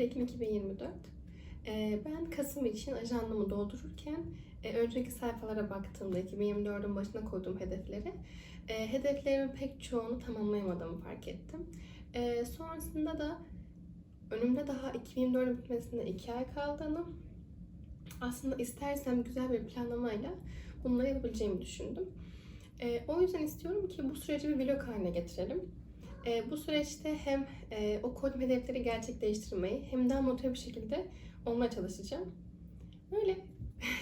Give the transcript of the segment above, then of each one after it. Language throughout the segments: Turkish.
Bugün 31 Ekim 2024. Ee, ben Kasım için ajandamı doldururken e, önceki sayfalara baktığımda 2024'ün başına koyduğum hedefleri e, hedeflerimin pek çoğunu tamamlayamadığımı fark ettim. E, sonrasında da önümde daha 2024'ün bitmesine 2 ay kaldığını aslında istersem güzel bir planlamayla bunları yapabileceğimi düşündüm. O yüzden istiyorum ki bu süreci bir vlog haline getirelim. E, bu süreçte hem e, o koyduğum hedefleri gerçekleştirmeyi hem daha motive bir şekilde olmaya çalışacağım. Öyle.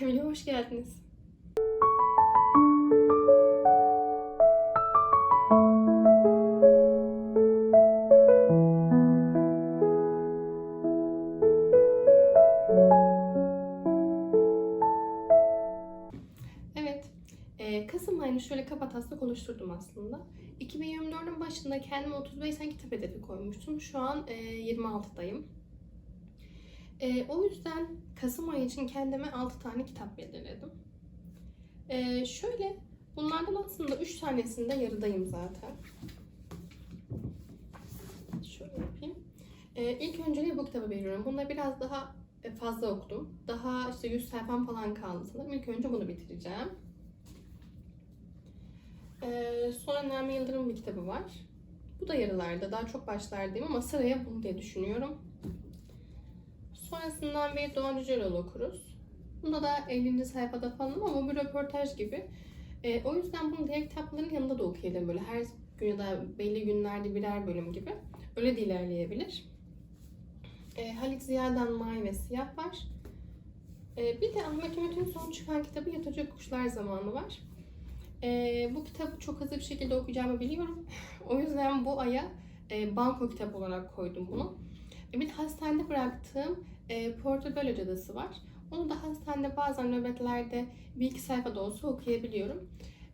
Vlog'a hoş geldiniz. Evet. E, Kasım ayını şöyle kapataslak oluşturdum aslında. 2024'ün başında kendime 35 tane kitap hedefi koymuştum. Şu an e, 26'dayım. E, o yüzden Kasım ayı için kendime 6 tane kitap belirledim. E, şöyle, bunlardan aslında 3 tanesinde yarıdayım zaten. Şöyle yapayım. E, ilk önceliği bu kitabı veriyorum. Bunda biraz daha e, fazla okudum. Daha işte 100 sayfam falan kaldı sanırım. İlk önce bunu bitireceğim. Ee, sonra Nermin Yıldırım'ın bir kitabı var. Bu da yarılarda. Daha çok başlardayım ama sıraya bunu diye düşünüyorum. Sonrasından bir Doğan Cüceloğlu okuruz. Bunda da 50. sayfada falan ama bir röportaj gibi. Ee, o yüzden bunu diğer kitapların yanında da okuyabilirim. Böyle her gün ya da belli günlerde birer bölüm gibi. Öyle de ilerleyebilir. Ee, Halit Ziya'dan Mavi ve Siyah var. Ee, bir de Ahmet Ümit'in son çıkan kitabı Yatacak Kuşlar Zamanı var. Ee, bu kitabı çok hızlı bir şekilde okuyacağımı biliyorum. o yüzden bu aya e, banko kitap olarak koydum bunu. E, bir de hastanede bıraktığım e, Portobello Cadısı var. Onu da hastanede bazen nöbetlerde bir iki sayfada olsa okuyabiliyorum.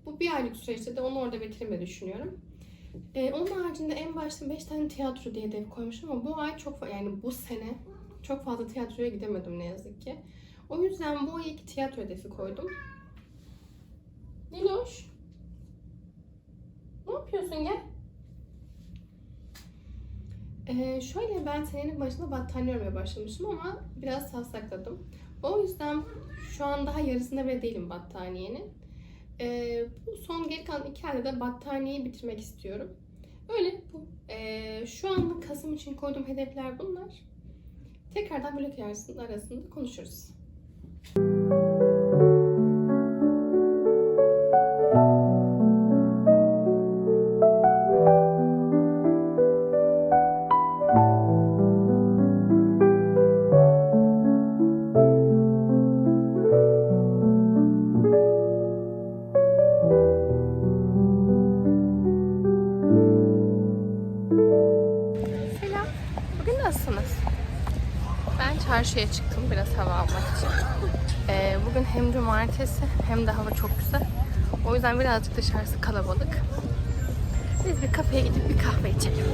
Bu bir aylık süreçte de onu orada bitirmeyi düşünüyorum. E, onun haricinde en başta 5 tane tiyatro diye hedef koymuşum ama bu ay çok yani bu sene çok fazla tiyatroya gidemedim ne yazık ki. O yüzden bu ay iki tiyatro hedefi koydum. Niloş. Ne yapıyorsun gel. Ee, şöyle ben senenin başında battaniye örmeye başlamışım ama biraz savsakladım. O yüzden şu an daha yarısında bile değilim battaniyenin. Ee, bu son geri kalan iki ayda da battaniyeyi bitirmek istiyorum. Öyle bu. Ee, şu anlık Kasım için koyduğum hedefler bunlar. Tekrardan blok arasında, konuşuruz. Selam. Çarşıya çıktım biraz hava almak için. Ee, bugün hem cumartesi hem de hava çok güzel. O yüzden birazcık dışarısı kalabalık. Biz bir kafeye gidip bir kahve içelim.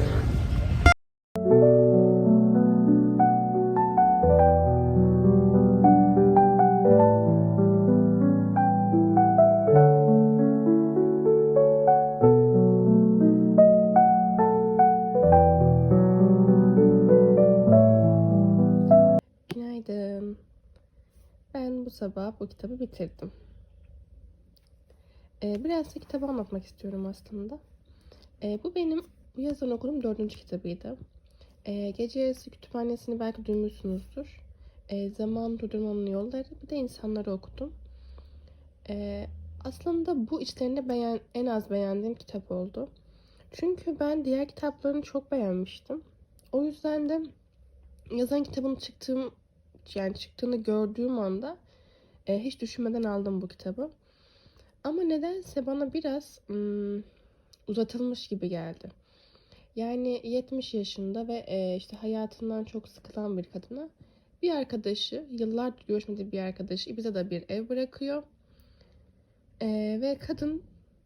Bu sabah bu kitabı bitirdim. Ee, biraz da kitabı anlatmak istiyorum aslında. Ee, bu benim bu yazın okuduğum dördüncü kitabıydı. Ee, Gece Yarısı Kütüphanesi'ni belki duymuşsunuzdur. Ee, Zaman Durdurmanın Yolları, bir de insanları okudum. Ee, aslında bu içlerinde beğen, en az beğendiğim kitap oldu. Çünkü ben diğer kitaplarını çok beğenmiştim. O yüzden de yazan kitabın çıktığım yani çıktığını gördüğüm anda e, hiç düşünmeden aldım bu kitabı. Ama nedense bana biraz ım, uzatılmış gibi geldi. Yani 70 yaşında ve e, işte hayatından çok sıkılan bir kadına bir arkadaşı, yıllardır görüşmediği bir arkadaşı Ibiza'da bir ev bırakıyor. E, ve kadın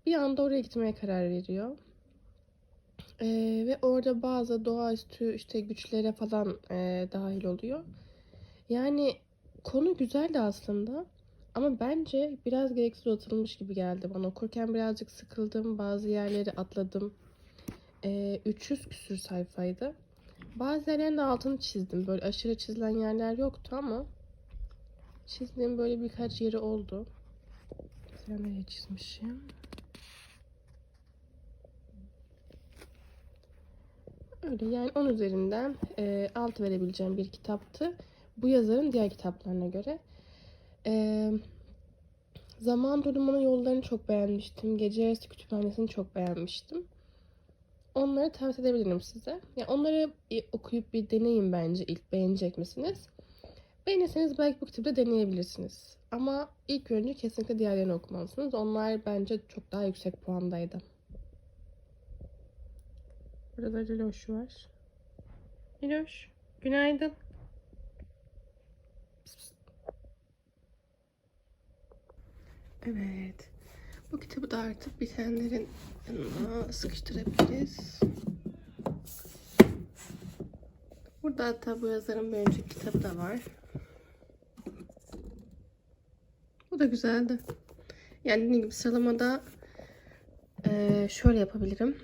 bir anda oraya gitmeye karar veriyor. E, ve orada bazı doğaüstü işte güçlere falan e, dahil oluyor. Yani konu güzeldi aslında. Ama bence biraz gereksiz uzatılmış gibi geldi bana. Okurken birazcık sıkıldım. Bazı yerleri atladım. Ee, 300 küsür sayfaydı. Bazı yerlerin de altını çizdim. Böyle aşırı çizilen yerler yoktu ama çizdiğim böyle birkaç yeri oldu. Mesela nereye çizmişim? Öyle yani 10 üzerinden e, 6 verebileceğim bir kitaptı. Bu yazarın diğer kitaplarına göre. E, Zaman Durumunun Yollarını çok beğenmiştim. Gece Yarısı Kütüphanesi'ni çok beğenmiştim. Onları tavsiye edebilirim size. Ya onları e, okuyup bir deneyin bence ilk beğenecek misiniz? Beğenirseniz belki bu kitabı da deneyebilirsiniz. Ama ilk önce kesinlikle diğerlerini okumalısınız. Onlar bence çok daha yüksek puandaydı. Burada da Liloş var. Liloş, günaydın. Evet. Bu kitabı da artık bitenlerin yanına sıkıştırabiliriz. Burada hatta bu yazarın bir önceki kitabı da var. Bu da güzeldi. Yani dediğim gibi sıralamada eee, şöyle yapabilirim.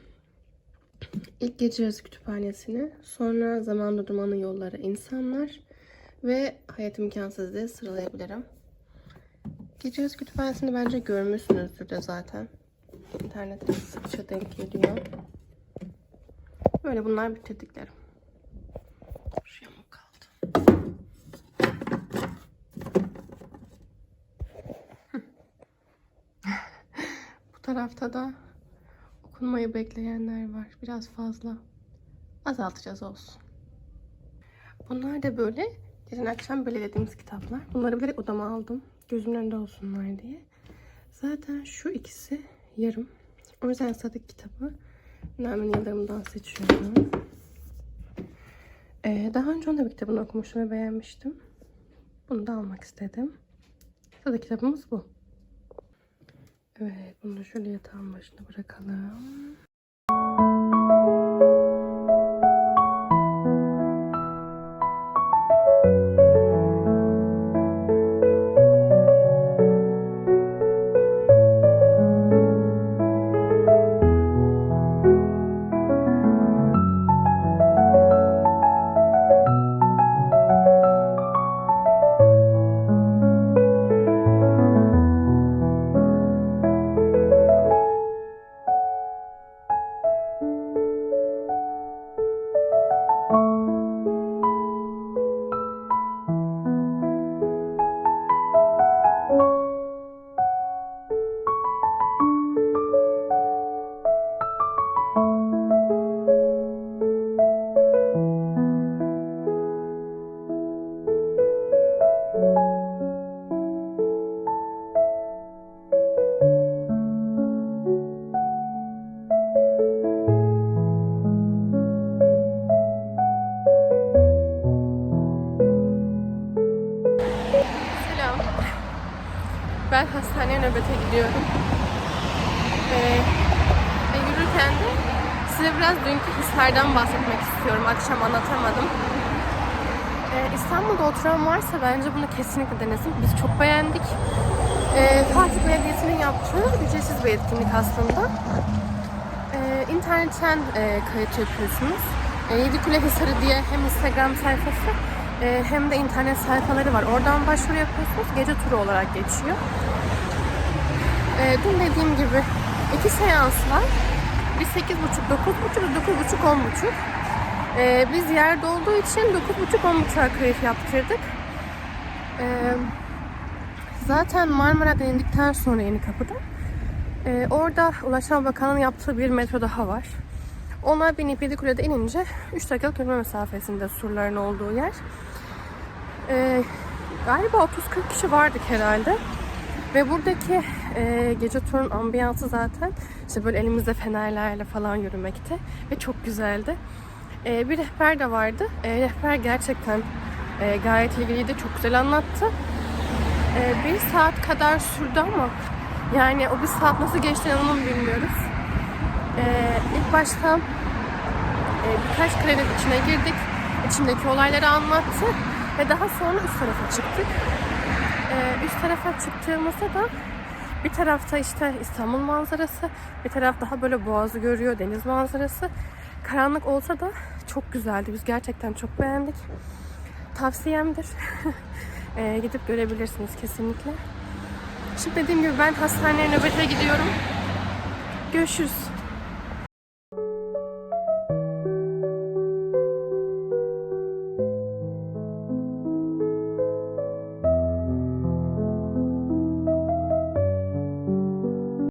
İlk Gece Yarısı Kütüphanesi'ni, sonra Zaman Dumanı Yolları, İnsanlar ve Hayat İmkansız diye sıralayabilirim. Gece Yarısı Kütüphanesi'ni bence görmüşsünüzdür de zaten. İnternette sıkça denk geliyor. Böyle bunlar bitirdiklerim. Bu tarafta da okunmayı bekleyenler var. Biraz fazla. Azaltacağız olsun. Bunlar da böyle geçen akşam belirlediğimiz kitaplar. Bunları bilerek odama aldım. Gözümün önünde olsunlar diye. Zaten şu ikisi yarım. O yüzden sıradaki kitabı Nermin Yıldırım'dan seçiyorum. Ee, daha önce onun da bir kitabını okumuştum ve beğenmiştim. Bunu da almak istedim. Sıradaki kitabımız bu. Evet, bunu şöyle yatağın başına bırakalım. Nöbete gidiyorum. Ee, yürürken de size biraz dünkü hislerden bahsetmek istiyorum. Akşam anlatamadım. Ee, İstanbul'da oturan varsa bence bunu kesinlikle denesin. Biz çok beğendik. Ee, Fatih Belediyesi'nin yaptığı ücretsiz bir etkinlik aslında. Ee, internetten e, kayıt yapıyorsunuz. E, Yedikule Hisarı diye hem Instagram sayfası e, hem de internet sayfaları var. Oradan başvuru yapıyorsunuz. Gece turu olarak geçiyor. E, dün dediğim gibi iki seans var. Bir 8.30, 9.30 ve 9.30, 10.30. E, biz yerde olduğu için 9.30, 10.30'a kayıt yaptırdık. E, zaten Marmara'dan indikten sonra Yeni Kapı'da ee, orada Ulaştırma Bakanlığı'nın yaptığı bir metro daha var. Ona binip Yedikule'de inince 3 dakikalık yürüme mesafesinde surların olduğu yer. Ee, galiba 30-40 kişi vardık herhalde. Ve buradaki e, gece turun ambiyansı zaten işte böyle elimizde fenerlerle falan yürümekte ve çok güzeldi. Ee, bir rehber de vardı. Ee, rehber gerçekten e, gayet ilgiliydi, çok güzel anlattı. Ee, bir saat kadar sürdü ama yani o bir saat nasıl geçti inanın bilmiyoruz. Ee, ilk başta e, birkaç krenin içine girdik. İçindeki olayları anlattı. Ve daha sonra üst tarafa çıktık. Ee, üst tarafa çıktığımızda da bir tarafta işte İstanbul manzarası, bir taraf daha böyle boğazı görüyor, deniz manzarası. karanlık olsa da çok güzeldi. Biz gerçekten çok beğendik. Tavsiyemdir. Ee, gidip görebilirsiniz kesinlikle. Şimdi dediğim gibi ben hastaneye nöbete gidiyorum. Görüşürüz.